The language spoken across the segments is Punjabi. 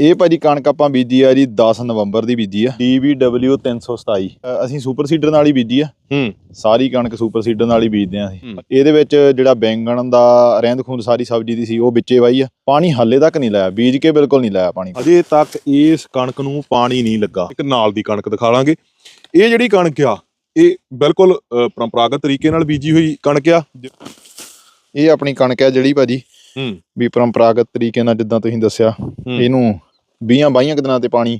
ਇਹ ਭਾਜੀ ਕਣਕ ਆਪਾਂ ਬੀਜੀ ਆ ਜੀ 10 ਨਵੰਬਰ ਦੀ ਬੀਜੀ ਆ। DBW 327 ਅ, ਅਸੀਂ ਸੁਪਰ ਸੀਡਰ ਨਾਲ ਹੀ ਬੀਜੀ ਆ। ਹੂੰ। ਸਾਰੀ ਕਣਕ ਸੁਪਰ ਸੀਡਰ ਨਾਲ ਹੀ ਬੀਜਦੇ ਆ ਅਸੀਂ। ਇਹਦੇ ਵਿੱਚ ਜਿਹੜਾ ਬੈਂਗਣ ਦਾ ਰਹਿੰਦ ਖੂੰਦ ਸਾਰੀ ਸਬਜ਼ੀ ਦੀ ਸੀ ਉਹ ਵਿੱਚੇ ਵਾਈ ਆ। ਪਾਣੀ ਹਾਲੇ ਤੱਕ ਨਹੀਂ ਲਾਇਆ ਬੀਜ ਕੇ ਬਿਲਕੁਲ ਨਹੀਂ ਲਾਇਆ ਪਾਣੀ। ਅਜੇ ਤੱਕ ਇਸ ਕਣਕ ਨੂੰ ਪਾਣੀ ਨਹੀਂ ਲੱਗਾ। ਇੱਕ ਨਾਲ ਦੀ ਕਣਕ ਦਿਖਾ ਲਾਂਗੇ। ਇਹ ਜਿਹੜੀ ਕਣਕ ਆ ਇਹ ਬਿਲਕੁਲ ਪਰੰਪਰਾਗਤ ਤਰੀਕੇ ਨਾਲ ਬੀਜੀ ਹੋਈ ਕਣਕ ਆ। ਇਹ ਆਪਣੀ ਕਣਕ ਹੈ ਜਿਹੜੀ ਭਾਜੀ। ਹੂੰ। ਵੀ ਪਰੰਪਰਾਗਤ ਤਰੀਕੇ ਨਾਲ ਜਿੱਦਾਂ ਤੁਸੀਂ ਦੱਸਿਆ ਇਹਨੂੰ 20 22 ਕੁ ਦਿਨਾਂ ਤੇ ਪਾਣੀ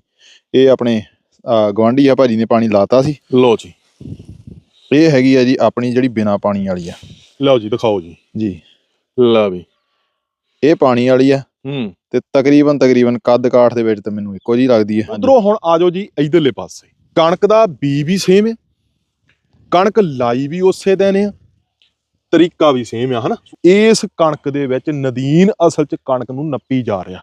ਇਹ ਆਪਣੇ ਗਵਾਂਢੀ ਆ ਭਾਜੀ ਨੇ ਪਾਣੀ ਲਾਤਾ ਸੀ। ਲਓ ਜੀ। ਇਹ ਹੈਗੀ ਆ ਜੀ ਆਪਣੀ ਜਿਹੜੀ ਬਿਨਾ ਪਾਣੀ ਵਾਲੀ ਆ। ਲਓ ਜੀ ਦਿਖਾਓ ਜੀ। ਜੀ। ਲੈ ਵੀ। ਇਹ ਪਾਣੀ ਵਾਲੀ ਆ ਹੂੰ। ਤੇ ਤਕਰੀਬਨ ਤਕਰੀਬਨ ਕੱਦ ਕਾਠ ਦੇ ਵਿੱਚ ਤਾਂ ਮੈਨੂੰ ਇੱਕੋ ਜੀ ਲੱਗਦੀ ਹੈ ਉਧਰੋਂ ਹੁਣ ਆ ਜਾਓ ਜੀ ਇਧਰਲੇ ਪਾਸੇ। ਕਣਕ ਦਾ ਬੀ ਵੀ ਸੇਮ ਹੈ ਕਣਕ ਲਾਈ ਵੀ ਉਸੇ ਦਿਨ ਆ। ਤਰੀਕਾ ਵੀ ਸੇਮ ਆ ਹਨਾ? ਇਸ ਕਣਕ ਦੇ ਵਿੱਚ ਨਦੀਨ ਅਸਲ 'ਚ ਕਣਕ ਨੂੰ ਨੱਪੀ ਜਾ ਰਿਹਾ।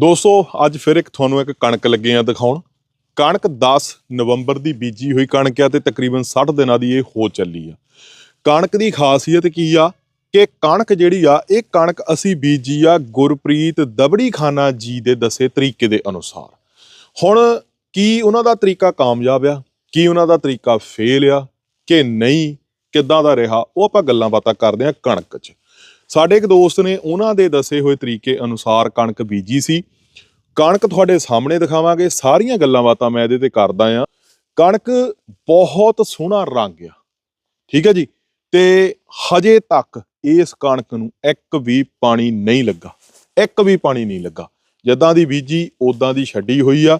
ਦੋਸਤੋ, ਅੱਜ ਫਿਰ ਇੱਕ ਤੁਹਾਨੂੰ ਇੱਕ ਕਣਕ ਲੱਗੇ ਆ ਦਿਖਾਉਣ। ਕਣਕ 10 ਨਵੰਬਰ ਦੀ ਬੀਜੀ ਹੋਈ ਕਣਕ ਆ ਤੇ ਤਕਰੀਬਨ 60 ਦਿਨਾਂ ਦੀ ਇਹ ਹੋ ਚੱਲੀ ਆ। ਕਣਕ ਦੀ ਖਾਸੀਅਤ ਕੀ ਆ ਕਿ ਕਣਕ ਜਿਹੜੀ ਆ, ਇਹ ਕਣਕ ਅਸੀਂ ਬੀਜੀ ਆ ਗੁਰਪ੍ਰੀਤ ਦਬੜੀ ਖਾਨਾ ਜੀ ਦੇ ਦੱਸੇ ਤਰੀਕੇ ਦੇ ਅਨੁਸਾਰ। ਹੁਣ ਕੀ ਉਹਨਾਂ ਦਾ ਤਰੀਕਾ ਕਾਮਯਾਬ ਆ? ਕੀ ਉਹਨਾਂ ਦਾ ਤਰੀਕਾ ਫੇਲ ਆ? ਕਿ ਨਹੀਂ? ਕਿੱਦਾਂ ਦਾ ਰਿਹਾ? ਉਹ ਆਪਾਂ ਗੱਲਾਂ ਬਾਤਾਂ ਕਰਦੇ ਆ ਕਣਕ 'ਚ। ਸਾਡੇ ਇੱਕ ਦੋਸਤ ਨੇ ਉਹਨਾਂ ਦੇ ਦੱਸੇ ਹੋਏ ਤਰੀਕੇ ਅਨੁਸਾਰ ਕਣਕ ਬੀਜੀ ਸੀ। ਕਣਕ ਤੁਹਾਡੇ ਸਾਹਮਣੇ ਦਿਖਾਵਾਂਗੇ। ਸਾਰੀਆਂ ਗੱਲਾਂ ਬਾਤਾਂ ਮੈਂ ਇਹਦੇ ਤੇ ਕਰਦਾ ਆ ਕਣਕ ਬਹੁਤ ਸੋਹਣਾ ਰੰਗ ਆ। ਠੀਕ ਹੈ ਜੀ? ਤੇ ਹਜੇ ਤੱਕ ਇਸ ਕਣਕ ਨੂੰ ਇੱਕ ਵੀ ਪਾਣੀ ਨਹੀਂ ਲੱਗਾ। ਇੱਕ ਵੀ ਪਾਣੀ ਨਹੀਂ ਲੱਗਾ। ਜਦਾਂ ਦੀ ਬੀਜੀ ਉਦਾਂ ਦੀ ਛੱਡੀ ਹੋਈ ਆ।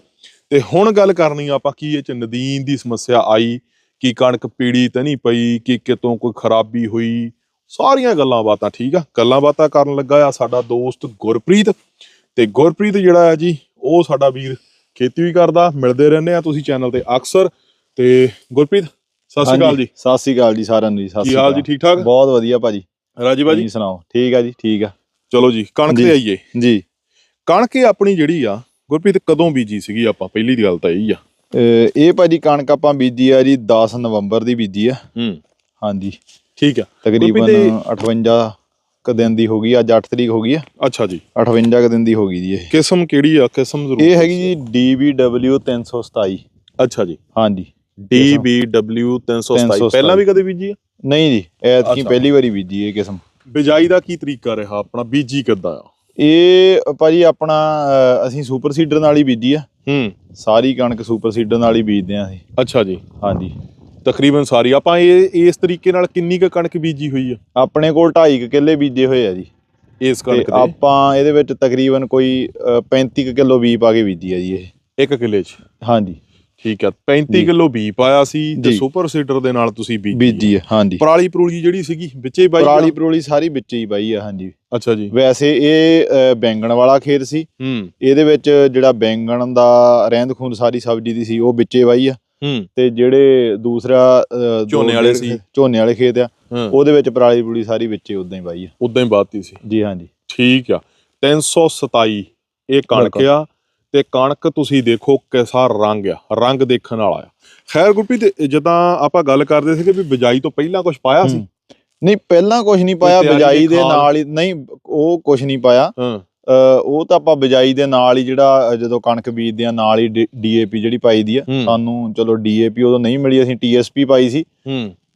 ਤੇ ਹੁਣ ਗੱਲ ਕਰਨੀ ਆਪਾਂ ਕੀ ਇਹ ਚ ਨਦੀਨ ਦੀ ਸਮੱਸਿਆ ਆਈ, ਕਿ ਕਣਕ ਪੀੜੀ ਤਾਂ ਨਹੀਂ ਪਈ, ਕਿ ਕਿਤੋਂ ਕੋਈ ਖਰਾਬੀ ਹੋਈ ਸਾਰੀਆਂ ਗੱਲਾਂ ਬਾਤਾਂ ਠੀਕ ਆ ਗੱਲਾਂ ਬਾਤਾਂ ਕਰਨ ਲੱਗਾ ਆ ਸਾਡਾ ਦੋਸਤ ਗੁਰਪ੍ਰੀਤ ਤੇ ਗੁਰਪ੍ਰੀਤ ਜਿਹੜਾ ਆ ਜੀ ਉਹ ਸਾਡਾ ਵੀਰ ਖੇਤੀ ਵੀ ਕਰਦਾ ਮਿਲਦੇ ਰਹਿੰਦੇ ਆ ਤੁਸੀਂ ਚੈਨਲ ਤੇ ਅਕਸਰ ਤੇ ਗੁਰਪ੍ਰੀਤ ਸਤਿ ਸ਼੍ਰੀ ਅਕਾਲ ਜੀ। ਸਤਿ ਸ਼੍ਰੀ ਅਕਾਲ ਜੀ ਸਾਰਿਆਂ ਨੂੰ ਜੀ ਸਤਿ ਸ਼੍ਰੀ ਅਕਾਲ। ਜੀ ਠੀਕ ਠਾਕ ਬਹੁਤ ਵਧੀਆ ਭਾਜੀ। ਰਾਜੀ ਬਾਜੀ ਜੀ ਸੁਣਾਓ? ਠੀਕ ਆ ਜੀ ਠੀਕ ਆ। ਚਲੋ ਜੀ ਕਣਕ। ਤੇ ਆਈਏ। ਜੀ। ਕਣਕ ਇਹ ਆਪਣੀ ਜਿਹੜੀ ਆ ਗੁਰਪ੍ਰੀਤ ਕਦੋਂ ਬੀਜੀ ਸੀਗੀ ਆਪਾਂ? ਪਹਿਲੀ ਦੀ ਗੱਲ ਤਾਂ ਇਹੀ ਆ। ਇਹ ਭਾਜੀ ਕਣਕ ਆਪਾਂ ਬੀਜੀ ਆ ਜੀ 10 ਨਵੰਬਰ ਦੀ ਬੀਜੀ ਆ। ਹੂੰ। ਹਾਂਜੀ। ਠੀਕ ਆ ਤਕਰੀਬਨ ਤੇ- 58 ਕ ਦਿਨ ਦੀ ਹੋ ਗਈ ਅੱਜ 8 ਤਰੀਕ ਹੋ ਗਈ ਆ ਅੱਛਾ ਜੀ। 58 ਕ ਦਿਨ ਦੀ ਹੋ ਗਈ ਜੀ ਇਹ। ਕਿਸਮ ਕਿਹੜੀ ਆ? ਕਿਸਮ ਜ਼ਰੂਰ ਇਹ ਹੈਗੀ ਜੀ DBW 327 ਅੱਛਾ ਜੀ। ਹਾਂਜੀ। DBW 327 327 ਪਹਿਲਾਂ ਵੀ ਕਦੇ ਬੀਜੀ ਆ? ਨਹੀਂ ਜੀ ਐਤਕੀ। ਪਹਿਲੀ ਵਾਰੀ ਬੀਜੀ ਇਹ ਕਿਸਮ। ਬਿਜਾਈ ਦਾ ਕੀ ਤਰੀਕਾ ਰਿਹਾ ਆਪਣਾ? ਬੀਜੀ ਕਿੱਦਾਂ ਆ? ਇਹ ਭਾਜੀ ਆਪਣਾ ਅਸੀਂ ਸੁਪਰ ਸੀਡਰ ਨਾਲ ਹੀ ਬੀਜੀ ਆ। ਹੂੰ। ਸਾਰੀ ਕਣਕ ਸੁਪਰ ਸੀਡਰ ਨਾਲ ਹੀ ਬੀਜਦੇ ਆ ਅਸੀਂ। ਅੱਛਾ ਜੀ। ਹਾਂਜੀ। ਤਕਰੀਬਨ ਸਾਰੀ। ਆਪਾਂ ਇਹ ਇਸ ਤਰੀਕੇ ਨਾਲ ਕਿੰਨੀ ਕੁ ਕਣਕ ਬੀਜੀ ਹੋਈ ਆ? ਆਪਣੇ ਕੋਲ 2.5 ਕਿੱਲੇ ਬੀਜੇ ਹੋਏ ਆ ਜੀ। ਇਸ ਤੇ ਕਣਕ ਦੇ? ਆਪਾਂ ਇਹਦੇ ਵਿੱਚ ਤਕਰੀਬਨ ਕੋਈ ਅਹ, 35 ਕੁ ਕਿਲੋ ਬੀਜ ਪਾ ਕੇ ਬੀਜੀ ਆ ਜੀ ਇਹ। ਇੱਕ ਕਿੱਲੇ 'ਚ? ਹਾਂਜੀ। ਠੀਕ ਆ। 35 ਜੀ। ਕਿਲੋ ਬੀ ਪਾਇਆ ਸੀ ਤੇ ਜੀ। ਸੁਪਰ ਸੀਡਰ ਦੇ ਨਾਲ ਤੁਸੀਂ ਬੀਜੀ ਬੀਜੀ ਆ ਹਾਂਜੀ। ਪਰਾਲੀ ਪਰੂਲੀ ਜਿਹੜੀ ਸੀਗੀ ਵਿੱਚੇ ਹੀ ਬਾਈ ਪਰਾਲੀ ਪਰੋਲੀ ਸਾਰੀ ਵਿੱਚ ਹੀ ਬਾਈ ਆ ਹਾਂਜੀ। ਅੱਛਾ ਜੀ। ਵੈਸੇ ਇਹ ਬੈਂਗਣ ਵਾਲਾ ਖੇਤ ਸੀ। ਹੂੰ। ਇਹਦੇ ਵਿੱਚ ਜਿਹੜਾ ਬੈਂਗਣ ਦਾ ਰਹਿੰਦ ਖੂੰਦ ਸਾਰੀ ਸਬਜ਼ੀ ਦੀ ਸੀ ਉਹ ਵਿੱਚੇ ਵਾਈ ਆ। ਤੇ ਜਿਹੜੇ ਦੂਸਰਾ ਝੋਨੇ ਵਾਲੇ ਸੀ। ਝੋਨੇ ਵਾਲੇ ਖੇਤ ਆ ਉਹਦੇ ਵਿੱਚ ਪਰਾਲੀ ਪਰੋਲੀ ਸਾਰੀ ਵਿੱਚੇ ਉਦਾਂ ਹੀ ਬਾਈ ਆ। ਉਦਾਂ ਹੀ ਬਾਤੀ ਸੀ। ਜੀ ਹਾਂਜੀ। ਠੀਕ ਆ। 327 ਇਹ ਕਣਕ। ਆ ਤੇ ਕਣਕ ਤੁਸੀਂ ਦੇਖੋ ਕਿਸਾ ਰੰਗ ਆ ਰੰਗ ਦੇਖਣ ਵਾਲਾ ਆ। ਖੈਰ ਗੁਰਪ੍ਰੀਤ ਜਦਾਂ ਆਪਾਂ ਗੱਲ ਕਰਦੇ ਸੀਗੇ ਵੀ ਬਿਜਾਈ ਤੋਂ ਪਹਿਲਾਂ ਕੁਝ ਪਾਇਆ ਸੀ। ਨਹੀਂ ਪਹਿਲਾਂ ਕੁਝ ਨਹੀਂ ਪਾਇਆ ਬਿਜਾਈ ਦੇ? ਨਾਲ ਹੀ ਨਹੀਂ ਉਹ ਕੁਝ ਨਹੀਂ ਪਾਇਆ। ਉਹ ਤਾਂ ਆਪਾਂ ਬਿਜਾਈ ਦੇ ਨਾਲ ਹੀ ਜਿਹੜਾ ਜਦੋਂ ਕਣਕ ਬੀਜਦੇ ਆ ਨਾਲ ਹੀ ਡੀਏਪੀ ਜਿਹੜੀ ਪਾਈ ਦੀ ਆ। ਸਾਨੂੰ ਚਲੋ ਡੀਏਪੀ ਉਦੋਂ ਨਹੀਂ ਮਿਲੀ ਅਸੀਂ ਟੀਐਸਪੀ ਪਾਈ ਸੀ।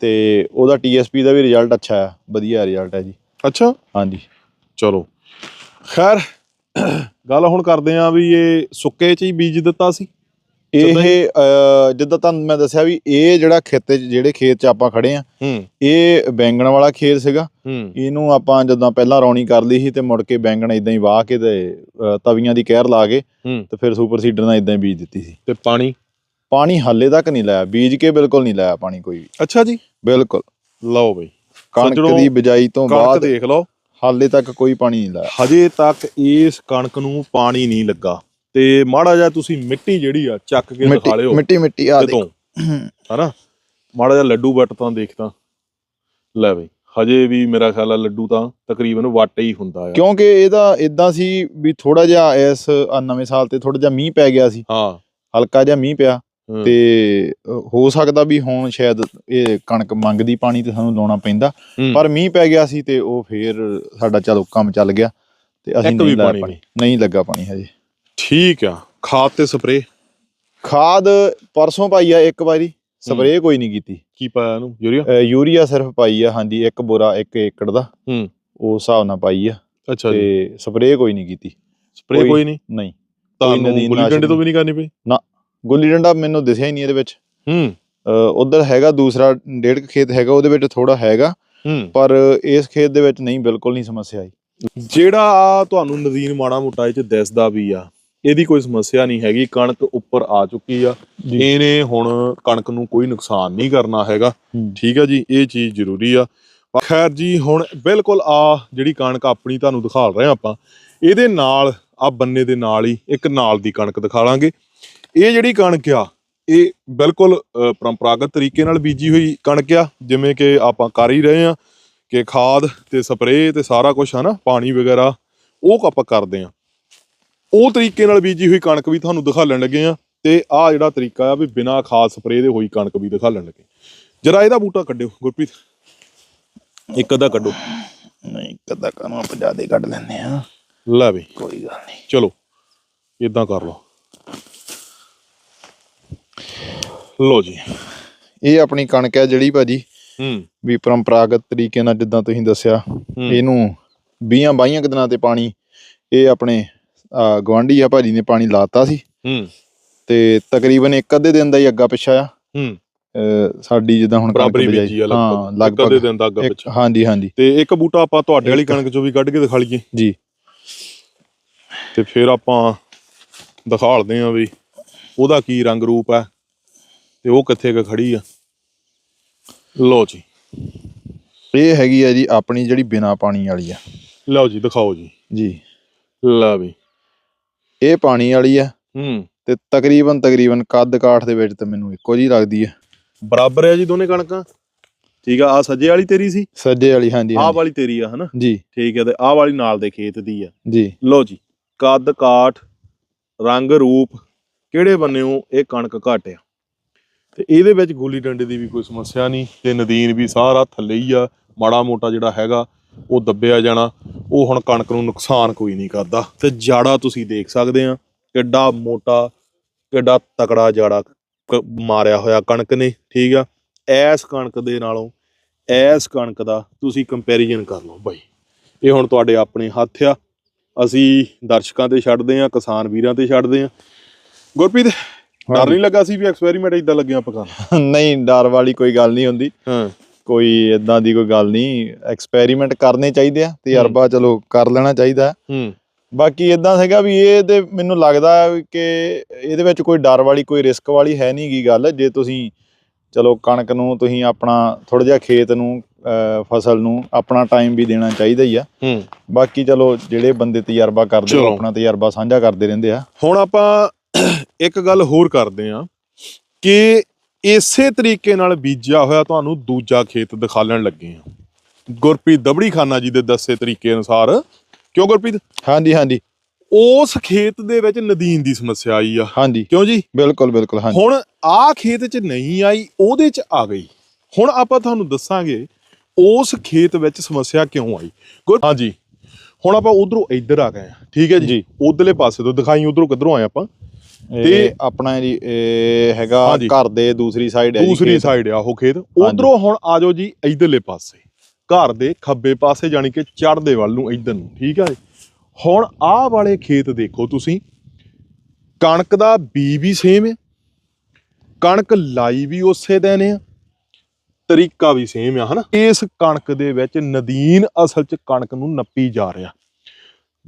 ਤੇ ਉਹਦਾ ਟੀਐਸਪੀ ਦਾ ਵੀ ਰਿਜ਼ਲਟ ਅੱਛਾ ਆ ਵਧੀਆ ਰਿਜ਼ਲਟ ਹੈ ਜੀ। ਅੱਛਾ। ਹਾਂਜੀ। ਚਲੋ। ਖੈਰ ਗੱਲ ਹੁਣ ਕਰਦੇ ਆ ਵੀ ਇਹ ਸੁੱਕੇ ਚ ਹੀ ਬੀਜ ਦਿੱਤਾ ਸੀ। ਇਹ ਜਦੋਂ ਤੁਹਾਨੂੰ ਮੈਂ ਦੱਸਿਆ ਵੀ ਇਹ ਜਿਹੜਾ ਖੇਤ ਜਿਹੜੇ ਖੇਤ 'ਚ ਆਪਾਂ ਖੜੇ ਆ ਇਹ ਬੈਂਗਣ ਵਾਲਾ ਖੇਤ ਸੀਗਾ। ਇਹਨੂੰ ਆਪਾਂ ਜਦੋਂ ਪਹਿਲਾਂ ਰੌਣੀ ਕਰ ਲਈ ਸੀ ਤੇ ਮੁੜ ਕੇ ਬੈਂਗਣ ਇਦਾਂ ਹੀ ਵਾਹ ਕੇ ਤੇ ਤਵੀਆਂ ਦੀ ਕਹਿਰ ਲਾ ਕੇ ਤੇ ਫਿਰ ਸੁਪਰ ਸੀਡਰ ਨਾਲ ਇਦਾਂ ਹੀ ਬੀਜ ਦਿੱਤੀ ਸੀ। ਤੇ ਪਾਣੀ? ਪਾਣੀ ਹਾਲੇ ਤੱਕ ਨਹੀਂ ਲਾਇਆ। ਬੀਜ ਕੇ ਬਿਲਕੁਲ ਨਹੀਂ ਲਾਇਆ ਪਾਣੀ ਕੋਈ ਵੀ। ਅੱਛਾ ਜੀ। ਬਿਲਕੁਲ। ਲਓ ਬਈ। ਕਣਕ ਦੀ ਬਿਜਾਈ ਤੋਂ ਬਾਅਦ ਦੇਖ ਲਓ। ਹਾਲੇ ਤੱਕ ਕੋਈ ਪਾਣੀ ਨਹੀਂ ਲਾਇਆ। ਹਜੇ ਤੱਕ ਇਸ ਕਣਕ ਨੂੰ ਪਾਣੀ ਨਹੀਂ ਲੱਗਾ। ਤੇ ਮਾੜਾ ਜਿਹਾ ਤੁਸੀਂ ਮਿੱਟੀ ਜਿਹੜੀ ਆ ਚੱਕ ਕੇ ਦਿਖਾ ਲਿਓ ਮਿੱਟੀ ਮਿੱਟੀ ਆ ਕਿਤੋਂ। ਹਨਾ? ਮਾੜਾ ਜਿਹਾ ਲੱਡੂ ਵੱਟ ਤਾਂ ਦੇਖ ਤਾਂ। ਲੈ ਬਈ ਹਜੇ ਵੀ ਮੇਰਾ ਖਿਆਲ ਆ ਲੱਡੂ ਤਾਂ ਤਕਰੀਬਨ ਵੱਟ ਹੀ ਹੁੰਦਾ ਆ। ਕਿਉਂਕਿ ਇਹਦਾ ਇਦਾਂ ਸੀ ਵੀ ਥੋੜਾ ਜਿਹਾ ਇਸ ਨਵੇਂ ਸਾਲ ਤੇ ਥੋੜਾ ਜਿਹਾ ਮੀਂਹ ਪੈ ਗਿਆ ਸੀ। ਹਾਂ। ਹਲਕਾ ਜਿਹਾ ਮੀਂਹ ਪਿਆ। ਤੇ ਹੋ ਸਕਦਾ ਵੀ ਹੁਣ ਸ਼ਾਇਦ ਇਹ ਕਣਕ ਮੰਗਦੀ ਪਾਣੀ ਤੇ ਸਾਨੂੰ ਲਾਉਣਾ ਪੈਂਦਾ। ਪਰ ਮੀਂਹ ਪੈ ਗਿਆ ਸੀ ਤੇ ਉਹ ਫੇਰ ਸਾਡਾ ਚਲੋ ਕੰਮ ਚੱਲ ਗਿਆ। ਤੇ ਅਸੀਂ ਪਾਣੀ ਨਹੀਂ ਲੱਗਾ ਪਾਣੀ ਹਜੇ। ਠੀਕ ਆ ਖਾਦ ਤੇ ਸਪਰੇ ਖਾਦ ਪਰਸੋਂ ਪਾਈ ਆ ਇੱਕ ਵਾਰੀ ਸਪਰੇਅ ਕੋਈ ਨਹੀਂ ਕੀਤੀ। ਕੀ ਪਾਇਆ ਇਹਨੂੰ ਯੂਰੀਆ? ਯੂਰੀਆ ਸਿਰਫ ਪਾਈ ਆ ਹਾਂਜੀ ਇੱਕ ਬੋਰਾ ਇੱਕ ਏਕੜ ਦਾ। ਹੂੰ। ਉਸ ਹਿਸਾਬ ਨਾਲ ਪਾਈ ਆ। ਅੱਛਾ ਜੀ। ਤੇ ਸਪਰੇਅ ਕੋਈ ਨਹੀਂ ਕੀਤੀ। ਸਪਰੇ ਕੋਈ- ਨਹੀਂ? ਨਹੀਂ। ਤੁਹਾਨੂੰ ਗੁੱਲੀ ਡੰਡੇ ਤੋਂ ਵੀ ਨਹੀਂ ਕਰਨੀ ਪਈ? ਗੁੱਲੀ ਡੰਡਾ ਮੈਨੂੰ ਦਿਸਿਆ ਹੀ ਨਹੀਂ ਇਹਦੇ ਵਿੱਚ। ਹੂੰ। ਉਧਰ ਹੈਗਾ ਦੂਸਰਾ ਡੇਢ ਕੁ ਖੇਤ ਹੈਗਾ ਉਹਦੇ ਵਿੱਚ ਥੋੜਾ ਹੈਗਾ। ਪਰ ਇਸ ਖੇਤ ਦੇ ਵਿੱਚ ਨਹੀਂ ਬਿਲਕੁਲ ਨਹੀਂ ਸਮੱਸਿਆ ਆਈ। ਜਿਹੜਾ ਤੁਹਾਨੂੰ ਨਦੀਨ ਮਾੜਾ ਮੋਟਾ ਇਹ ਚ ਦਿਸਦਾ ਵੀ ਆ ਇਹਦੀ ਕੋਈ ਸਮੱਸਿਆ ਨਹੀਂ ਹੈਗੀ ਕਣਕ ਉੱਪਰ ਆ ਚੁੱਕੀ ਆ। ਇਹਨੇ ਹੁਣ ਕਣਕ ਨੂੰ ਕੋਈ ਨੁਕਸਾਨ ਨਹੀਂ ਕਰਨਾ ਹੈਗਾ। ਠੀਕ ਹੈ ਜੀ ਇਹ ਚੀਜ਼ ਜ਼ਰੂਰੀ ਆ। ਖੈਰ ਜੀ ਹੁਣ ਬਿਲਕੁਲ ਆ ਜਿਹੜੀ ਕਣਕ ਆਪਣੀ ਤੁਹਾਨੂੰ ਦਿਖਾ ਰਹੇ ਆ ਆਪਾਂ ਇਹਦੇ ਨਾਲ ਆ ਬੰਨੇ ਦੇ ਨਾਲ ਹੀ ਇੱਕ ਨਾਲ ਦੀ ਕਣਕ ਦਿਖਾ ਲਾਂਗੇ। ਇਹ ਜਿਹੜੀ ਕਣਕ ਆ ਇਹ ਬਿਲਕੁਲ ਪਰੰਪਰਾਗਤ ਤਰੀਕੇ ਨਾਲ ਬੀਜੀ ਹੋਈ ਕਣਕ ਆ ਜਿਵੇਂ ਕਿ ਆਪਾਂ ਕਰ ਹੀ ਰਹੇ ਆ ਕਿ ਖਾਦ ਤੇ ਸਪਰੇਅ ਤੇ ਸਾਰਾ ਕੁਝ ਹੈ ਨਾ ਪਾਣੀ ਵਗੈਰਾ ਉਹ ਆਪਾਂ ਕਰਦੇ ਆ। ਉਹ ਤਰੀਕੇ ਨਾਲ ਬੀਜੀ ਹੋਈ ਕਣਕ ਵੀ ਤੁਹਾਨੂੰ ਦਿਖਾਲਣ ਲੱਗੇ ਆ ਤੇ ਆ ਜਿਹੜਾ ਤਰੀਕਾ ਆ ਵੀ ਬਿਨਾ ਖਾਦ ਸਪਰੇਅ ਦੇ ਹੋਈ ਕਣਕ ਵੀ ਦਿਖਾਲਣ ਲੱਗੇ। ਜਰਾ ਇਹਦਾ ਬੂਟਾ ਕੱਢਿਓ ਗੁਰਪ੍ਰੀਤ। ਇੱਕ ਅੱਧਾ ਕੱਢੋ। ਨਹੀਂ ਕਦਾ ਕਾਨੂੰ ਆਪਾਂ ਜਿਆਦੇ ਕੱਢ ਲੈਂਦੇ ਆ ਲੈ ਵੀ। ਕੋਈ ਗੱਲ ਨਹੀਂ। ਚਲੋ ਇਦਾਂ ਕਰ ਲਓ। ਲੋ ਜੀ। ਇਹ ਆਪਣੀ ਕਣਕ ਹੈ ਜਿਹੜੀ ਭਾਜੀ। ਹੂੰ। ਵੀ ਪਰੰਪਰਾਗਤ ਤਰੀਕੇ ਨਾਲ ਜਿੱਦਾਂ ਤੁਸੀਂ ਦੱਸਿਆ। ਇਹਨੂੰ 20 22 ਕੁ ਦਿਨਾਂ ਤੇ ਪਾਣੀ ਇਹ ਆਪਣੇ ਗਵਾਂਢੀ ਆ ਭਾਜੀ ਨੇ ਪਾਣੀ ਲਾਤਾ ਸੀ। ਹੂੰ। ਤੇ ਤਕਰੀਬਨ ਇੱਕ ਅੱਧੇ ਦਿਨ ਦਾ ਹੀ ਅੱਗਾ ਪਿੱਛਾ ਆ। ਹੂੰ। ਸਾਡੀ ਜਿੱਦਾਂ ਹੁਣ ਕਣਕ ਬੀਜੀ ਆ ਹਾਂ ਲਗਭਗ। ਅੱਧੇ ਦਿਨ ਦਾ ਅੱਗਾ ਪਿੱਛੇ। ਹਾਂਜੀ ਹਾਂਜੀ। ਤੇ ਇੱਕ ਬੂਟਾ ਆਪਾਂ ਤੁਹਾਡੇ ਵਾਲੀ। ਕਣਕ ਚੋਂ ਵੀ ਕੱਢ ਕੇ ਦਿਖਾ ਲਈਏ। ਜੀ। ਤੇ ਫਿਰ ਆਪਾਂ ਦਿਖਾਲਦੇ ਆ ਵੀ ਉਹਦਾ ਕੀ ਰੰਗ ਰੂਪ ਹੈ ਤੇ ਉਹ ਕਿੱਥੇ ਕੁ ਖੜੀ ਆ। ਲੋ ਜੀ। ਇਹ ਹੈਗੀ ਆ ਜੀ ਆਪਣੀ ਜਿਹੜੀ ਬਿਨਾ ਪਾਣੀ ਵਾਲੀ ਆ। ਲਓ ਜੀ ਦਿਖਾਓ ਜੀ। ਜੀ। ਲੈ ਵੀ। ਇਹ ਪਾਣੀ ਵਾਲੀ ਆ। ਹੂੰ। ਤੇ ਤਕਰੀਬਨ ਤਕਰੀਬਨ ਕੱਦ ਕਾਠ ਦੇ ਵਿੱਚ ਤਾਂ ਮੈਨੂੰ ਇੱਕੋ ਜੀ ਲੱਗਦੀ ਆ। ਬਰਾਬਰ ਹੈ ਜੀ ਦੋਨੇ ਕਣਕਾਂ? ਠੀਕ ਆ ਆ ਸੱਜੇ ਵਾਲੀ ਤੇਰੀ ਸੀ? ਸੱਜੇ ਵਾਲੀ ਹਾਂਜੀ ਆਹ। ਵਾਲੀ ਤੇਰੀ ਆ ਹਨਾ? ਜੀ। ਠੀਕ ਹੈ ਤੇ ਆਹ ਵਾਲੀ ਨਾਲ ਦੇ ਖੇਤ ਦੀ ਆ। ਜੀ। ਲਓ ਜੀ ਕੱਦ ਕਾਠ ਰੰਗ ਰੂਪ ਕਿਹੜੇ ਬੰਨਿਓ ਇਹ ਕਣਕ ਘੱਟ ਆ। ਤੇ ਇਹਦੇ ਵਿੱਚ ਗੁੱਲੀ ਡੰਡੇ ਦੀ ਵੀ ਕੋਈ ਸਮੱਸਿਆ ਨਹੀਂ ਤੇ ਨਦੀਨ ਵੀ ਸਾਰਾ ਥੱਲੇ ਹੀ ਆ ਮਾੜਾ ਮੋਟਾ ਜਿਹੜਾ ਹੈਗਾ ਉਹ ਦੱਬਿਆ ਜਾਣਾ ਉਹ ਹੁਣ ਕਣਕ ਨੂੰ ਨੁਕਸਾਨ ਕੋਈ ਨਹੀਂ ਕਰਦਾ। ਤੇ ਜਾੜਾ ਤੁਸੀਂ ਦੇਖ ਸਕਦੇ ਆ ਕਿੱਡਾ ਮੋਟਾ ਕਿੱਡਾ ਤਕੜਾ ਜਾੜਾ ਮਾਰਿਆ ਹੋਇਆ ਕਣਕ ਨੇ ਠੀਕ ਆ? ਐਸ ਕਣਕ ਦੇ ਨਾਲੋਂ ਐਸ ਕਣਕ ਦਾ ਤੁਸੀਂ ਕੰਪੈਰੀਜ਼ਨ ਕਰ ਲਓ ਬਾਈ। ਇਹ ਹੁਣ ਤੁਹਾਡੇ ਆਪਣੇ ਹੱਥ ਆ। ਅਸੀਂ ਦਰਸ਼ਕਾਂ ਤੇ ਛੱਡਦੇ ਆ ਕਿਸਾਨ ਵੀਰਾਂ ਤੇ ਛੱਡਦੇ ਆ। ਗੁਰਪ੍ਰੀਤ ਡਰ ਨਹੀਂ ਲੱਗਾ ਸੀ ਵੀ ਐਕਸਪੈਰੀਮੈਂਟ ਇਦਾਂ ਲੱਗਿਆ ਕਰਨ ਨਹੀਂ ਡਰ ਵਾਲੀ ਕੋਈ ਗੱਲ ਨਹੀਂ ਹੁੰਦੀ। ਹਾਂ। ਕੋਈ ਇਦਾਂ ਦੀ ਕੋਈ ਗੱਲ ਨਹੀਂ ਐਕਸਪੈਰੀਮੈਂਟ ਕਰਨੇ ਚਾਹੀਦੇ ਆ ਤਜਰਬਾ ਚਲੋ ਕਰ ਲੈਣਾ ਚਾਹੀਦਾ। ਹੂੰ। ਬਾਕੀ ਇਦਾਂ ਸੀਗਾ ਵੀ ਇਹ ਤੇ ਮੈਨੂੰ ਲੱਗਦਾ ਕਿ ਇਹਦੇ ਵਿੱਚ ਕੋਈ ਡਰ ਵਾਲੀ ਕੋਈ ਰਿਸਕ ਵਾਲੀ ਹੈ ਨਹੀਂ ਗੀ ਗੱਲ। ਜੇ ਤੁਸੀਂ ਚਲੋ ਕਣਕ ਨੂੰ ਤੁਸੀਂ ਆਪਣਾ ਥੋੜਾ ਜਿਹਾ ਖੇਤ ਨੂੰ ਫਸਲ ਨੂੰ ਆਪਣਾ ਟਾਈਮ ਵੀ ਦੇਣਾ ਚਾਹੀਦਾ ਹੀ ਆ। ਹੂੰ। ਬਾਕੀ ਚਲੋ ਜਿਹੜੇ ਬੰਦੇ ਤਜਰਬਾ ਕਰਦੇ ਉਹ। ਆਪਣਾ ਤਜਰਬਾ ਸਾਂਝਾ ਕਰਦੇ ਰਹਿੰਦੇ ਆ। ਹੁਣ ਆਪਾਂ ਇੱਕ ਗੱਲ ਹੋਰ ਕਰਦੇ ਆ ਕਿ ਇਸੇ ਤਰੀਕੇ ਨਾਲ ਬੀਜਿਆ ਹੋਇਆ ਤੁਹਾਨੂੰ ਦੂਜਾ ਖੇਤ ਦਿਖਾਲਣ ਲੱਗੇ ਆ ਗੁਰਪ੍ਰੀਤ ਦਬੜੀ ਖਾਨਾ ਜੀ ਦੇ ਦੱਸੇ ਤਰੀਕੇ ਅਨੁਸਾਰ ਕਿਉਂ ਗੁਰਪ੍ਰੀਤ? ਹਾਂਜੀ ਹਾਂਜੀ। ਉਸ ਖੇਤ ਦੇ ਵਿੱਚ ਨਦੀਨ ਦੀ ਸਮੱਸਿਆ ਆਈ ਆ। ਹਾਂਜੀ। ਕਿਉਂ ਜੀ? ਬਿਲਕੁਲ ਬਿਲਕੁਲ ਹਾਂਜੀ। ਹੁਣ ਆ ਖੇਤ 'ਚ ਨਹੀਂ ਆਈ ਉਹਦੇ 'ਚ ਆ ਗਈ। ਹੁਣ ਆਪਾਂ ਤੁਹਾਨੂੰ ਦੱਸਾਂਗੇ ਉਸ ਖੇਤ ਵਿੱਚ ਸਮੱਸਿਆ ਕਿਉਂ ਆਈ। ਹਾਂਜੀ। ਹੁਣ ਆਪਾਂ ਉਧਰੋਂ ਇੱਧਰ ਆ ਗਏ ਆ ਠੀਕ ਹੈ ਜੀ। ਉਧਰਲੇ ਪਾਸੇ ਤੋਂ ਦਿਖਾਈ ਉਧਰੋਂ ਕਿੱਧਰੋਂ ਆਏ ਆਪਾਂ? ਤੇ- ਆਪਣਾ ਜੀ ਇਹ ਹੈਗਾ। ਘਰ ਦੇ ਦੂਸਰੀ ਸਾਈਡ ਹੈ ਦੂਸਰੀ। ਸਾਈਡ ਆ ਉਹ ਖੇਤ। ਉਧਰੋਂ ਹੁਣ ਆ ਜਾਓ ਜੀ ਇੱਧਰਲੇ ਪਾਸੇ। ਘਰ ਦੇ ਖੱਬੇ ਪਾਸੇ ਜਾਣੀ ਕਿ ਚੜ੍ਹਦੇ ਵੱਲ ਨੂੰ ਇੱਧਰ ਨੂੰ ਠੀਕ ਹੈ ਜੀ? ਹੁਣ ਆਹ ਵਾਲੇ ਖੇਤ ਦੇਖੋ ਤੁਸੀਂ। ਕਣਕ ਦਾ ਬੀ ਵੀ ਸੇਮ ਹੈ ਕਣਕ ਲਾਈ ਵੀ ਉਸੇ ਦਿਨ ਆ। ਤਰੀਕਾ ਵੀ ਸੇਮ ਆ ਹਨਾ? ਇਸ ਕਣਕ ਦੇ ਵਿੱਚ ਨਦੀਨ ਅਸਲ 'ਚ ਕਣਕ ਨੂੰ ਨੱਪੀ ਜਾ ਰਿਹਾ।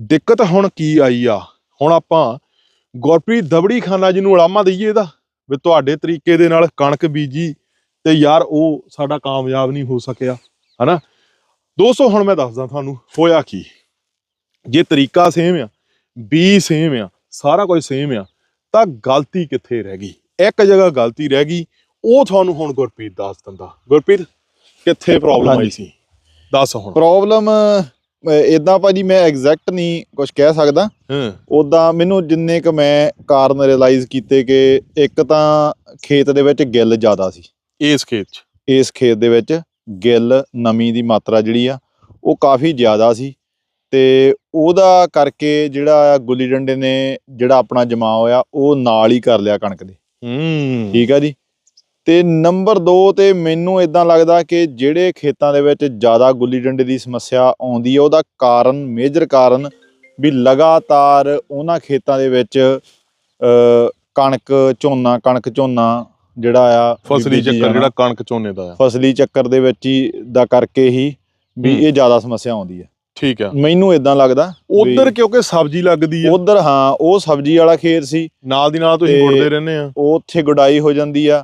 ਦਿੱਕਤ ਹੁਣ ਕੀ ਆਈ ਆ? ਹੁਣ ਆਪਾਂ ਗੁਰਪ੍ਰੀਤ ਦਬੜੀ ਖਾਨਾ ਜੀ ਨੂੰ ਉਲਾਮਾ ਦਈਏ ਇਹਦਾ ਵੀ ਤੁਹਾਡੇ ਤਰੀਕੇ ਦੇ ਨਾਲ ਕਣਕ ਬੀਜੀ ਤੇ ਯਾਰ ਉਹ ਸਾਡਾ ਕਾਮਯਾਬ ਨਹੀਂ ਹੋ ਸਕਿਆ ਹਨਾ? ਦੋਸਤੋ ਹੁਣ ਮੈਂ ਦੱਸਦਾ ਤੁਹਾਨੂੰ ਹੋਇਆ ਕੀ? ਜੇ ਤਰੀਕਾ ਸੇਮ ਆ ਬੀ ਸੇਮ ਆ ਸਾਰਾ ਕੁਝ ਸੇਮ ਆ ਤਾਂ ਗਲਤੀ ਕਿੱਥੇ ਰਹਿ ਗਈ? ਇੱਕ ਜਗ੍ਹਾ ਗਲਤੀ ਰਹਿ ਗਈ ਉਹ ਤੁਹਾਨੂੰ ਹੁਣ ਗੁਰਪ੍ਰੀਤ ਦੱਸ ਦਿੰਦਾ। ਗੁਰਪ੍ਰੀਤ ਕਿੱਥੇ ਪ੍ਰੋਬਲਮ ਆਈ। ਸੀ? ਦੱਸ ਹੁਣ। ਪ੍ਰੋਬਲਮ ਇਦਾਂ ਭਾਜੀ ਮੈਂ ਐਗਜ਼ੈਕਟ ਨਹੀਂ ਕੁਝ ਕਹਿ ਸਕਦਾ। ਹਾਂ। ਉਦਾਂ ਮੈਨੂੰ ਜਿੰਨੇ ਕ ਮੈਂ ਕਾਰਨ ਰਿਅਲਾਈਜ਼ ਕੀਤੇ ਕਿ ਇੱਕ ਤਾਂ ਖੇਤ ਦੇ ਵਿੱਚ ਗਿੱਲ ਜ਼ਿਆਦਾ ਸੀ। ਇਸ ਖੇਤ 'ਚ? ਇਸ ਖੇਤ ਦੇ ਵਿੱਚ ਗਿੱਲ ਨਮੀ ਦੀ ਮਾਤਰਾ ਜਿਹੜੀ ਆ ਉਹ ਕਾਫੀ ਜ਼ਿਆਦਾ ਸੀ। ਤੇ ਉਹਦਾ ਕਰਕੇ ਜਿਹੜਾ ਗੁੱਲੀ ਡੰਡੇ ਨੇ ਜਿਹੜਾ ਆਪਣਾ ਜਮਾ ਹੋਇਆ ਉਹ ਨਾਲ ਹੀ ਕਰ ਲਿਆ ਕਣਕ ਦੇ। ਹੂੰ। ਠੀਕ ਆ ਜੀ? ਤੇ ਨੰਬਰ 2 ਤੇ ਮੈਨੂੰ ਇਦਾਂ ਲੱਗਦਾ ਕਿ ਜਿਹੜੇ ਖੇਤਾਂ ਦੇ ਵਿੱਚ ਜ਼ਿਆਦਾ ਗੁੱਲੀ ਡੰਡੇ ਦੀ ਸਮੱਸਿਆ ਆਉਂਦੀ ਹੈ ਉਹਦਾ ਕਾਰਨ ਮੇਜਰ ਕਾਰਨ ਵੀ ਲਗਾਤਾਰ ਉਹਨਾਂ ਖੇਤਾਂ ਦੇ ਵਿੱਚ ਕਣਕ ਝੋਨਾ ਕਣਕ ਝੋਨਾ ਜਿਹੜਾ ਆ ਫਸਲੀ ਚੱਕਰ। ਜਿਹੜਾ ਕਣਕ ਝੋਨੇ ਦਾ ਆ। ਫਸਲੀ ਚੱਕਰ ਦੇ ਵਿੱਚ ਹੀ ਦਾ ਕਰਕੇ ਹੀ ਵੀ। ਇਹ ਜ਼ਿਆਦਾ ਸਮੱਸਿਆ ਆਉਂਦੀ ਹੈ ਠੀਕ ਆ। ਮੈਨੂੰ ਇਦਾਂ ਲੱਗਦਾ ਉਧਰ ਕਿਉਂਕਿ ਸਬਜ਼ੀ ਲੱਗਦੀ ਆ। ਉਧਰ ਹਾਂ ਉਹ ਸਬਜ਼ੀ ਵਾਲਾ ਖੇਤ ਸੀ। ਨਾਲ ਦੀ ਨਾਲ ਤੁਸੀਂ ਗੁੜਦੇ ਰਹਿੰਦੇ ਆ। ਉਹ ਉੱਥੇ ਗੁਡਾਈ ਹੋ ਜਾਂਦੀ ਆ।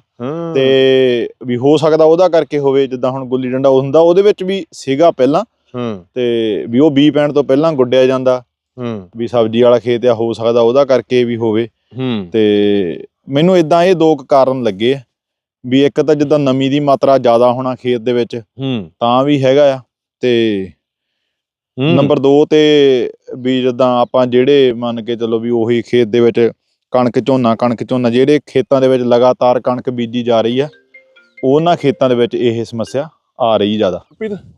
ਤੇ ਵੀ ਹੋ ਸਕਦਾ ਉਹਦਾ ਕਰਕੇ ਹੋਵੇ ਜਿੱਦਾਂ ਹੁਣ ਗੁੱਲੀ ਡੰਡਾ ਹੁੰਦਾ ਉਹਦੇ ਵਿੱਚ ਵੀ ਸੀਗਾ ਪਹਿਲਾਂ। ਹੂੰ। ਤੇ ਵੀ ਉਹ ਬੀ ਪੈਣ ਤੋਂ ਪਹਿਲਾਂ ਗੁੱਡਿਆ ਜਾਂਦਾ। ਹੂੰ। ਵੀ ਸਬਜ਼ੀ ਵਾਲਾ ਖੇਤ ਆ ਹੋ ਸਕਦਾ ਉਹਦਾ ਕਰਕੇ ਵੀ ਹੋਵੇ। ਹੂੰ। ਤੇ ਮੈਨੂੰ ਇਦਾਂ ਇਹ ਦੋ ਕਾਰਨ ਲੱਗੇ ਵੀ ਇੱਕ ਤਾਂ ਜਿੱਦਾਂ ਨਮੀ ਦੀ ਮਾਤਰਾ ਜ਼ਿਆਦਾ ਹੋਣਾ ਖੇਤ ਦੇ ਵਿੱਚ ਹੂੰ। ਤਾਂ ਵੀ ਹੈਗਾ ਆ। ਤੇ। ਨੰਬਰ 2 ਤੇ ਵੀ ਜਿੱਦਾਂ ਆਪਾਂ ਜਿਹੜੇ ਮੰਨ ਕੇ ਚੱਲੋ ਵੀ ਉਹੀ ਖੇਤ ਦੇ ਵਿੱਚ ਕਣਕ ਝੋਨਾ ਕਣਕ ਝੋਨਾ ਜਿਹੜੇ ਖੇਤਾਂ ਦੇ ਵਿੱਚ ਲਗਾਤਾਰ ਕਣਕ ਬੀਜੀ ਜਾ ਰਹੀ ਆ ਉਹਨਾਂ ਖੇਤਾਂ ਦੇ ਵਿੱਚ ਇਹ ਸਮੱਸਿਆ ਆ ਰਹੀ ਜ਼ਿਆਦਾ।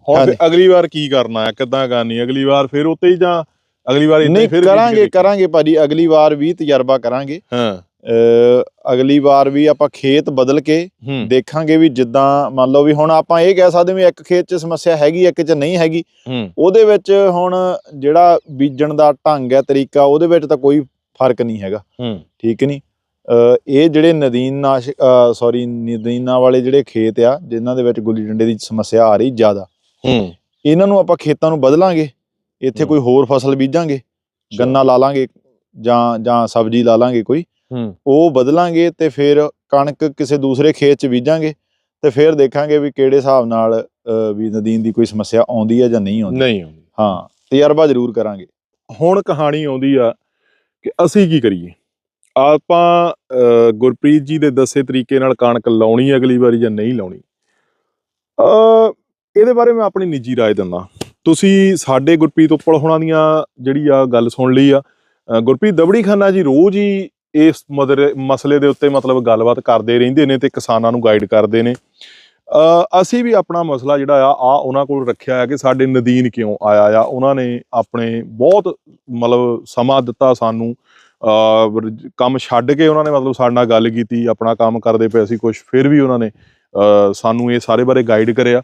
ਹੁਣ ਅਗਲੀ ਵਾਰ ਕੀ ਕਰਨਾ ਹੈ? ਕਿੱਦਾਂ ਕਰਨੀ ਅਗਲੀ ਵਾਰ ਫਿਰ ਉੱਤੇ ਹੀ ਜਾਂ ਅਗਲੀ ਵਾਰ ਨਹੀਂ ਫਿਰ ਕਰਾਂਗੇ ਕਰਾਂਗੇ ਭਾਜੀ ਅਗਲੀ ਵਾਰ ਵੀ ਤਜਰਬਾ ਕਰਾਂਗੇ। ਹਾਂ। ਅਗਲੀ ਵਾਰ ਵੀ ਆਪਾਂ ਖੇਤ ਬਦਲ ਕੇ ਦੇਖਾਂਗੇ ਵੀ ਜਿੱਦਾਂ ਮੰਨ ਲਓ ਵੀ ਹੁਣ ਆਪਾਂ ਇਹ ਕਹਿ ਸਕਦੇ ਵੀ ਇੱਕ ਖੇਤ 'ਚ ਸਮੱਸਿਆ ਹੈਗੀ ਇੱਕ 'ਚ ਨਹੀਂ ਹੈਗੀ। ਉਹਦੇ ਵਿੱਚ ਹੁਣ ਜਿਹੜਾ ਬੀਜਣ ਦਾ ਢੰਗ ਹੈ ਤਰੀਕਾ ਉਹਦੇ ਵਿੱਚ ਤਾਂ ਕੋਈ ਫ਼ਰਕ ਨਹੀਂ ਹੈਗਾ। ਠੀਕ ਨਹੀਂ? ਇਹ ਜਿਹੜੇ ਨਦੀਨ ਨਾਸ਼ ਸੌਰੀ ਨਦੀਨਾਂ ਵਾਲੇ ਜਿਹੜੇ ਖੇਤ ਆ ਜਿਨ੍ਹਾਂ ਦੇ ਵਿੱਚ ਗੁੱਲੀ ਡੰਡੇ ਦੀ ਸਮੱਸਿਆ ਆ ਰਹੀ ਜ਼ਿਆਦਾ ਇਹਨਾਂ ਨੂੰ ਆਪਾਂ ਖੇਤਾਂ ਨੂੰ ਬਦਲਾਂਗੇ। ਇੱਥੇ। ਕੋਈ ਹੋਰ ਫਸਲ ਬੀਜਾਂਗੇ ਗੰਨਾ ਲਾ ਲਾਂਗੇ ਜਾਂ ਜਾਂ ਸਬਜ਼ੀ ਲਾ ਲਾਂਗੇ ਕੋਈ। ਉਹ ਬਦਲਾਂਗੇ ਤੇ ਫਿਰ ਕਣਕ ਕਿਸੇ ਦੂਸਰੇ ਖੇਤ 'ਚ ਬੀਜਾਂਗੇ ਤੇ ਫਿਰ ਦੇਖਾਂਗੇ ਵੀ ਕਿਹੜੇ ਹਿਸਾਬ ਨਾਲ ਵੀ ਨਦੀਨ ਦੀ ਕੋਈ ਸਮੱਸਿਆ ਆਉਂਦੀ ਹੈ ਜਾਂ ਨਹੀਂ ਆਉਂਦੀ। ਨਹੀਂ ਆਉਂਦੀ। ਹਾਂ ਤਜਰਬਾ ਜ਼ਰੂਰ ਕਰਾਂਗੇ। ਹੁਣ ਕਹਾਣੀ ਆਉਂਦੀ ਆ ਕਿ ਅਸੀਂ ਕੀ ਕਰੀਏ ਆਪਾਂ ਅਹ, ਗੁਰਪ੍ਰੀਤ ਜੀ ਦੇ ਦੱਸੇ ਤਰੀਕੇ ਨਾਲ ਕਣਕ ਲਾਉਣੀ ਅਗਲੀ ਵਾਰੀ ਜਾਂ ਨਹੀਂ ਲਾਉਣੀ ਅ ਇਹਦੇ ਬਾਰੇ ਮੈਂ ਆਪਣੀ ਨਿੱਜੀ رائے ਦਿੰਦਾ ਤੁਸੀਂ ਸਾਡੇ ਗੁਰਪ੍ਰੀਤ ਉੱਪਲ ਹੋਣਾ ਦੀਆਂ ਜਿਹੜੀ ਆ ਗੱਲ ਸੁਣ ਲਈ ਆ ਅ, ਗੁਰਪ੍ਰੀਤ ਦਬੜੀ ਖਾਨਾ ਜੀ ਰੋਜ਼ ਹੀ ਇਸ ਮਦਰ ਮਸਲੇ ਦੇ ਉੱਤੇ ਮਤਲਬ ਗੱਲਬਾਤ ਕਰਦੇ ਰਹਿੰਦੇ ਨੇ ਤੇ ਕਿਸਾਨਾਂ ਨੂੰ ਗਾਈਡ ਕਰਦੇ ਨੇ ਅ ਅਸੀਂ ਵੀ ਆਪਣਾ ਮਸਲਾ ਜਿਹੜਾ ਆ ਆ ਉਹਨਾਂ ਕੋਲ ਰੱਖਿਆ ਹੈ ਕਿ ਸਾਡੇ ਨਦੀਨ ਕਿਉਂ ਆਇਆ ਆ? ਉਹਨਾਂ ਨੇ ਆਪਣੇ ਬਹੁਤ ਮਤਲਬ ਸਮਾਂ ਦਿੱਤਾ ਸਾਨੂੰ ਕੰਮ ਛੱਡ ਕੇ ਉਹਨਾਂ ਨੇ ਮਤਲਬ ਸਾਡੇ ਨਾਲ ਗੱਲ ਕੀਤੀ, ਆਪਣਾ ਕੰਮ ਕਰਦੇ ਪਏ ਸੀ ਕੁਝ ਫਿਰ ਵੀ ਉਹਨਾਂ ਨੇ ਸਾਨੂੰ ਇਹ ਸਾਰੇ ਬਾਰੇ ਗਾਈਡ ਕਰਿਆ।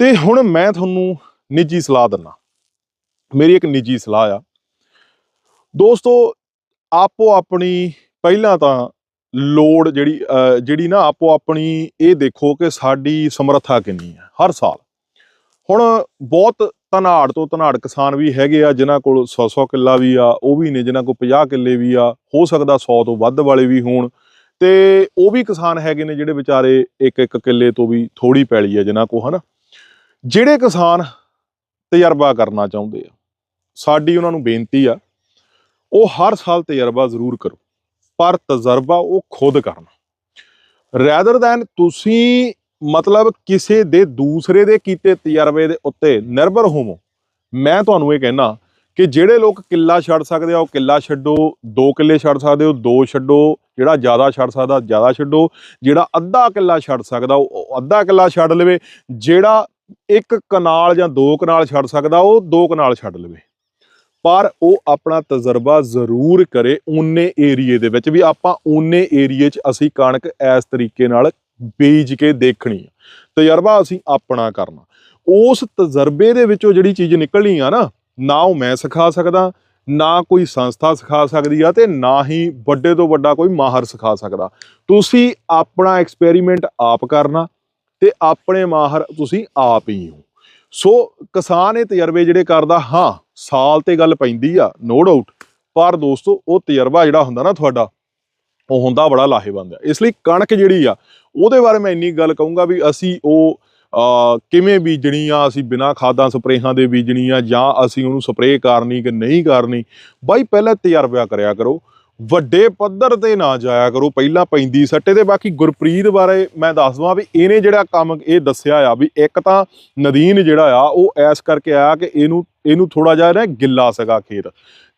ਤੇ ਹੁਣ ਮੈਂ ਤੁਹਾਨੂੰ ਨਿੱਜੀ ਸਲਾਹ ਦਿੰਦਾ ਮੇਰੀ ਇੱਕ ਨਿੱਜੀ ਸਲਾਹ ਆ। ਦੋਸਤੋ ਆਪੋ ਆਪਣੀ ਪਹਿਲਾਂ ਤਾਂ ਲੋੜ ਜਿਹੜੀ ਜਿਹੜੀ ਨਾ ਆਪੋ ਆਪਣੀ ਇਹ ਦੇਖੋ ਕਿ ਸਾਡੀ ਸਮਰੱਥਾ ਕਿੰਨੀ ਹੈ ਹਰ ਸਾਲ। ਹੁਣ ਬਹੁਤ ਧਨਾੜ ਤੋਂ ਧਨਾੜ ਕਿਸਾਨ ਵੀ ਹੈਗੇ ਆ, ਜਿਨ੍ਹਾਂ ਕੋਲ 100-100 ਕਿੱਲਾ ਵੀ ਆ, ਉਹ ਵੀ ਨੇ, ਜਿਨ੍ਹਾਂ ਕੋਲ 50 ਕਿੱਲੇ ਵੀ ਆ, ਹੋ ਸਕਦਾ 100 ਤੋਂ ਵੱਧ ਵਾਲੇ ਵੀ ਹੋਣ। ਤੇ ਉਹ ਵੀ ਕਿਸਾਨ ਹੈਗੇ ਨੇ ਜਿਹੜੇ ਵਿਚਾਰੇ ਇੱਕ ਇੱਕ ਕਿੱਲੇ ਤੋਂ ਵੀ ਥੋੜੀ ਪੈਲੀ ਆ ਜਿਨ੍ਹਾਂ ਕੋ ਹਨਾ। ਜਿਹੜੇ ਕਿਸਾਨ ਤਜਰਬਾ ਕਰਨਾ ਚਾਹੁੰਦੇ ਆ, ਸਾਡੀ ਉਹਨਾਂ ਨੂੰ ਬੇਨਤੀ ਆ, ਉਹ ਹਰ ਸਾਲ ਤਜਰਬਾ ਜ਼ਰੂਰ ਕਰੋ। ਪਰ ਤਜਰਬਾ ਉਹ ਖੁਦ ਕਰਨਾ। ਰੈਦਰ ਦੈਨ ਤੁਸੀਂ ਮਤਲਬ ਕਿਸੇ ਦੇ ਦੂਸਰੇ ਦੇ ਕੀਤੇ ਤਜਰਬੇ ਦੇ ਉੱਤੇ ਨਿਰਭਰ ਹੋਵੋ, ਮੈਂ ਤੁਹਾਨੂੰ ਇਹ ਕਹਿਣਾ ਕਿ ਜਿਹੜੇ ਲੋਕ ਕਿੱਲਾ ਛੱਡ ਸਕਦੇ ਆ, ਉਹ ਕਿੱਲਾ ਛੱਡੋ, ਦੋ ਕਿੱਲੇ ਛੱਡ ਸਕਦੇ ਹੋ, ਦੋ ਛੱਡੋ, ਜਿਹੜਾ ਜ਼ਿਆਦਾ ਛੱਡ ਸਕਦਾ, ਜ਼ਿਆਦਾ ਛੱਡੋ, ਜਿਹੜਾ ਅੱਧਾ ਕਿੱਲਾ ਛੱਡ ਸਕਦਾ ਉਹ ਉਹ ਅੱਧਾ ਕਿੱਲਾ ਛੱਡ ਲਵੇ, ਜਿਹੜਾ ਇੱਕ ਕਨਾਲ ਜਾਂ ਦੋ ਕਨਾਲ ਛੱਡ ਸਕਦਾ, ਉਹ ਦੋ ਕਨਾਲ ਛੱਡ ਲਵੇ। ਪਰ ਉਹ ਆਪਣਾ ਤਜਰਬਾ ਜ਼ਰੂਰ ਕਰੇ ਓਨੇ ਏਰੀਏ ਦੇ ਵਿੱਚ ਵੀ ਆਪਾਂ ਓਨੇ ਏਰੀਏ 'ਚ ਅਸੀਂ ਕਣਕ ਇਸ ਤਰੀਕੇ ਨਾਲ ਬੀਜ ਕੇ ਦੇਖਣੀ ਆ। ਤਜਰਬਾ ਅਸੀਂ ਆਪਣਾ ਕਰਨਾ। ਉਸ ਤਜਰਬੇ ਦੇ ਵਿੱਚੋਂ ਜਿਹੜੀ ਚੀਜ਼ ਨਿਕਲਣੀ ਆ ਨਾ ਨਾ ਉਹ ਮੈਂ ਸਿਖਾ ਸਕਦਾ, ਨਾ ਕੋਈ ਸੰਸਥਾ ਸਿਖਾ ਸਕਦੀ ਆ ਤੇ ਨਾ ਹੀ ਵੱਡੇ ਤੋਂ ਵੱਡਾ ਕੋਈ ਮਾਹਰ ਸਿਖਾ ਸਕਦਾ। ਤੁਸੀਂ ਆਪਣਾ ਐਕਸਪੈਰੀਮੈਂਟ ਆਪ ਕਰਨਾ ਤੇ ਆਪਣੇ ਮਾਹਰ ਤੁਸੀਂ ਆਪ ਹੀ ਹੋ। ਸੋ ਕਿਸਾਨ ਇਹ ਤਜਰਬੇ ਜਿਹੜੇ ਕਰਦਾ ਹਾਂ ਸਾਲ ਤੇ ਗੱਲ ਪੈਂਦੀ ਆ ਨੋ ਡਾਊਟ ਪਰ ਦੋਸਤੋ ਉਹ ਤਜਰਬਾ ਜਿਹੜਾ ਹੁੰਦਾ ਨਾ ਤੁਹਾਡਾ ਉਹ ਹੁੰਦਾ ਬੜਾ ਲਾਹੇਵੰਦ ਆ। ਇਸ ਲਈ ਕਣਕ ਜਿਹੜੀ ਆ ਉਹਦੇ ਬਾਰੇ ਮੈਂ ਇੰਨੀ ਗੱਲ ਕਹੂੰਗਾ ਵੀ ਅਸੀਂ ਉਹ ਅਹ, ਕਿਵੇਂ ਬੀਜਣੀ ਆ ਅਸੀਂ ਬਿਨਾਂ ਖਾਦਾਂ ਸਪਰੇਹਾਂ ਦੇ ਬੀਜਣੀ ਆ ਜਾਂ ਅਸੀਂ ਉਹਨੂੰ ਸਪਰੇਅ ਕਰਨੀ ਕਿ ਨਹੀਂ ਕਰਨੀ ਬਾਈ ਪਹਿਲਾਂ ਤਜਰਬਾ ਕਰਿਆ ਕਰੋ। ਵੱਡੇ ਪੱਧਰ ਤੇ ਨਾ ਜਾਇਆ ਕਰੋ, ਪਹਿਲਾਂ ਪੈਂਦੀ ਸੱਟੇ ਤੇ, ਬਾਕੀ ਗੁਰਪ੍ਰੀਤ ਬਾਰੇ ਮੈਂ ਦੱਸ ਦਵਾਂ ਵੀ ਇਹਨੇ ਜਿਹੜਾ ਕੰਮ ਇਹ ਦੱਸਿਆ ਆ ਵੀ ਇੱਕ ਤਾਂ ਨਦੀਨ ਜਿਹੜਾ ਆ, ਉਹ ਐਸ ਕਰਕੇ ਆਇਆ ਕਿ ਇਹਨੂੰ ਇਹਨੂੰ ਥੋੜਾ ਜਿਹਾ ਨਾ ਗਿੱਲਾ ਸੀਗਾ ਖੇਤ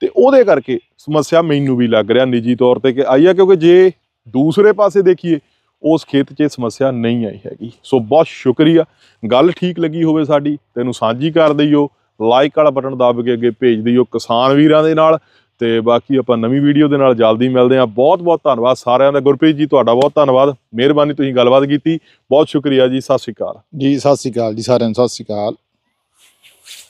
ਤੇ ਉਹਦੇ ਕਰਕੇ ਸਮੱਸਿਆ ਮੈਨੂੰ ਵੀ ਲੱਗ ਰਿਹਾ ਨਿੱਜੀ ਤੌਰ ਤੇ ਕਿ ਆਈ ਆ, ਕਿਉਂਕਿ ਜੇ ਦੂਸਰੇ ਪਾਸੇ ਦੇਖੀਏ, ਉਸ ਖੇਤ 'ਚ ਸਮੱਸਿਆ ਨਹੀਂ ਆਈ ਹੈਗੀ। ਸੋ ਬਹੁਤ ਸ਼ੁਕਰੀਆ, ਗੱਲ ਠੀਕ ਲੱਗੀ ਹੋਵੇ ਸਾਡੀ, ਤੈਨੂੰ ਸਾਂਝੀ ਕਰ ਦਈਓ ਲਾਈਕ ਵਾਲਾ ਬਟਨ ਦੱਬ ਕੇ ਅੱਗੇ ਭੇਜ ਦਿਓ ਕਿਸਾਨ ਵੀਰਾਂ ਦੇ ਨਾਲ। ਤੇ ਬਾਕੀ ਆਪਾਂ ਨਵੀਂ ਵੀਡੀਓ ਦੇ ਨਾਲ ਜਲਦੀ ਮਿਲਦੇ ਹਾਂ। ਬਹੁਤ ਬਹੁਤ ਧੰਨਵਾਦ ਸਾਰਿਆਂ ਦਾ। ਗੁਰਪ੍ਰੀਤ ਜੀ, ਤੁਹਾਡਾ ਬਹੁਤ ਧੰਨਵਾਦ। ਮਿਹਰਬਾਨੀ ਤੁਸੀਂ ਗੱਲਬਾਤ ਕੀਤੀ। ਬਹੁਤ ਸ਼ੁਕਰੀਆ ਜੀ। ਸਤਿ ਸ਼੍ਰੀ ਅਕਾਲ। ਜੀ, ਸਤਿ ਸ੍ਰੀ ਅਕਾਲ ਜੀ ਸਾਰਿਆਂ ਨੂੰ। ਸਤਿ ਸ੍ਰੀ ਅਕਾਲ।